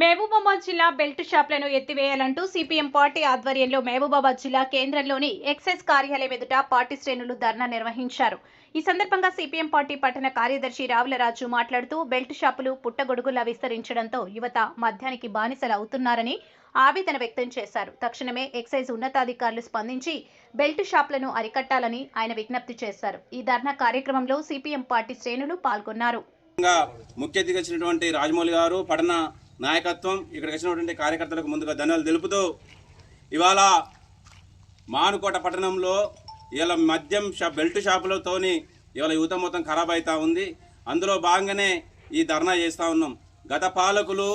మహబూబాబాద్ జిల్లా బెల్ట్ షాప్లను ఎత్తివేయాలంటూ సిపిఎం పార్టీ ఆధ్వర్యంలో మహబూబాబాద్ జిల్లా కేంద్రంలోని ఎక్సైజ్ కార్యాలయం ఎదుట పార్టీ శ్రేణులు ధర్నా నిర్వహించారు. ఈ సందర్భంగా సిపిఎం పార్టీ పట్టణ కార్యదర్శి రావులరాజు మాట్లాడుతూ బెల్ట్ షాపులు పుట్టగొడుగులా విస్తరించడంతో యువత మద్యానికి బానిసలు అవుతున్నారని ఆవేదన వ్యక్తం చేశారు. తక్షణమే ఎక్సైజ్ ఉన్నతాధికారులు స్పందించి బెల్ట్ షాపులను అరికట్టాలని ఆయన విజ్ఞప్తి చేశారు. ఈ ధర్నా కార్యక్రమంలో సిపిఎం పార్టీ శ్రేణులు పాల్గొన్నారు. ముఖ్య అతిథిగా వచ్చినటువంటి రాజమౌళి గారు పట్టణ నాయకత్వం ఇక్కడికి వచ్చినటువంటి కార్యకర్తలకు ముందుగా ధన్యవాదాలు తెలుపుతూ ఇవాళ మానుకోట పట్టణంలో ఇలా మద్యం షా బెల్ట్ షాపులతోని ఇవాళ యువత మొత్తం ఖరాబ్ అవుతూ ఉంది. అందులో భాగంగానే ఈ ధర్నా చేస్తూ ఉన్నాం. గత పాలకులు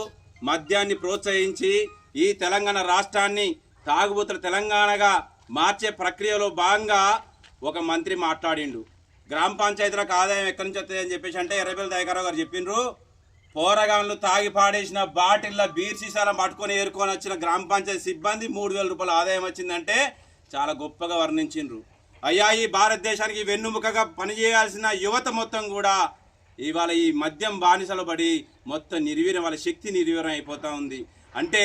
మద్యాన్ని ప్రోత్సహించి ఈ తెలంగాణ రాష్ట్రాన్ని తాగుబోతుల తెలంగాణగా మార్చే ప్రక్రియలో భాగంగా ఒక మంత్రి మాట్లాడిండు. గ్రామ పంచాయతీలకు ఆదాయం ఎక్కడి నుంచి వస్తుంది అని చెప్పేసి అంటే ఎర్రబెల్లి దయకరావు గారు చెప్పిండ్రు పోరగాళ్ళు తాగి పాడేసిన బాటిల్ల బీర్ సీసాల పట్టుకొని ఏరుకొని వచ్చిన గ్రామ పంచాయతీ సిబ్బంది మూడు వేల రూపాయల ఆదాయం వచ్చిందంటే చాలా గొప్పగా వర్ణించిండ్రు. అయ్యా ఈ భారతదేశానికి వెన్నుముకగా పనిచేయాల్సిన యువత మొత్తం కూడా ఇవాళ ఈ మద్యం బానిసలు పడి మొత్తం నిర్వీర్యం వాళ్ళ శక్తి నిర్వీర్యం అయిపోతూ ఉంది. అంటే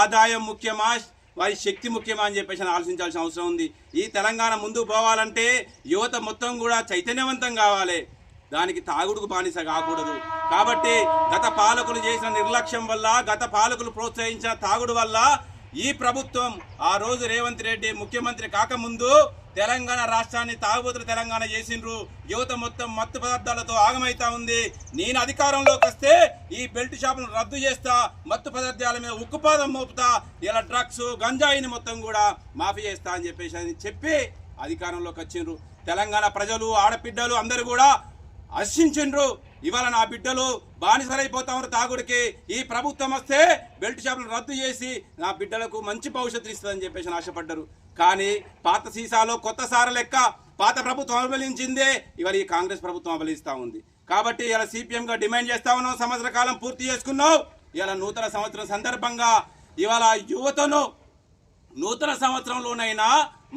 ఆదాయం ముఖ్యమా వారి శక్తి ముఖ్యమా అని చెప్పేసి ఆలోచించాల్సిన అవసరం ఉంది. ఈ తెలంగాణ ముందు పోవాలంటే యువత మొత్తం కూడా చైతన్యవంతం కావాలి. దానికి తాగుడుకు బానిస కాకూడదు. కాబట్టి గత పాలకులు చేసిన నిర్లక్ష్యం వల్ల గత పాలకులు ప్రోత్సహించిన తాగుడు వల్ల ఈ ప్రభుత్వం ఆ రోజు రేవంత్ రెడ్డి ముఖ్యమంత్రి కాకముందు తెలంగాణ రాష్ట్రాన్ని తాగుబోతుల తెలంగాణ చేసిండ్రు. యువత మొత్తం మత్తు పదార్థాలతో ఆగమైతా ఉంది. నేను అధికారంలోకి వస్తే ఈ బెల్ట్ షాపును రద్దు చేస్తా మత్తు పదార్థాల మీద ఉక్కుపాదం మోపుతా ఇలా డ్రగ్స్ గంజాయిని మొత్తం కూడా మాఫీ చేస్తా అని చెప్పేసి అని చెప్పి అధికారంలోకి వచ్చిండ్రు. తెలంగాణ ప్రజలు ఆడపిడ్డలు అందరూ కూడా హర్షించిండ్రు ఇవాళ నా బిడ్డలు బానిసలైపోతా ఉన్నారు తాగుడికి ఈ ప్రభుత్వం వస్తే బెల్ట్ షాపులు రద్దు చేసి నా బిడ్డలకు మంచి భవిష్యత్తు ఇస్తుందని చెప్పేసి ఆశపడ్డారు. కానీ పాత సీసాలో కొత్త సార లెక్క పాత ప్రభుత్వం అమలించిందే ఇవాళ ఈ కాంగ్రెస్ ప్రభుత్వం అమలిస్తూ ఉంది. కాబట్టి ఇలా సిపిఎంగా డిమాండ్ చేస్తా ఉన్నాం సంవత్సర కాలం పూర్తి చేసుకున్నాం. ఇలా నూతన సంవత్సరం సందర్భంగా ఇవాళ యువతను నూతన సంవత్సరంలోనైనా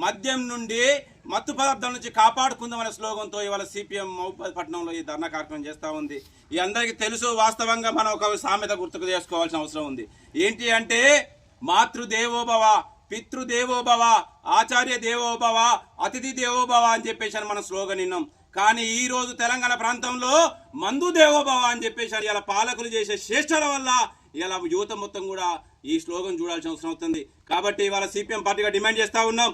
మద్యం నుండి మత్తు పదార్థం నుంచి కాపాడుకుందామనే శ్లోగంతో ఇవాళ సిపిఎం మహబూబాద్ పట్టణంలో ఈ ధర్నా కార్యక్రమం చేస్తూ ఉంది. ఈ అందరికీ తెలుసు వాస్తవంగా మనం ఒక సామెత గుర్తుకు చేసుకోవాల్సిన అవసరం ఉంది. ఏంటి అంటే మాతృదేవోభవ పితృదేవోభవ ఆచార్య దేవోభవ అతిథి దేవోభవ అని చెప్పేసి అని మనం స్లోగన్ విన్నాం. కానీ ఈ రోజు తెలంగాణ ప్రాంతంలో మందు దేవోభవ అని చెప్పేసి ఇలా పాలకులు చేసే శ్రేష్ఠల వల్ల ఇలా యువత మొత్తం కూడా ఈ స్లోగన్ చూడాల్సిన అవసరం అవుతుంది. కాబట్టి ఇవాళ సిపిఎం పార్టీగా డిమాండ్ చేస్తూ ఉన్నాం.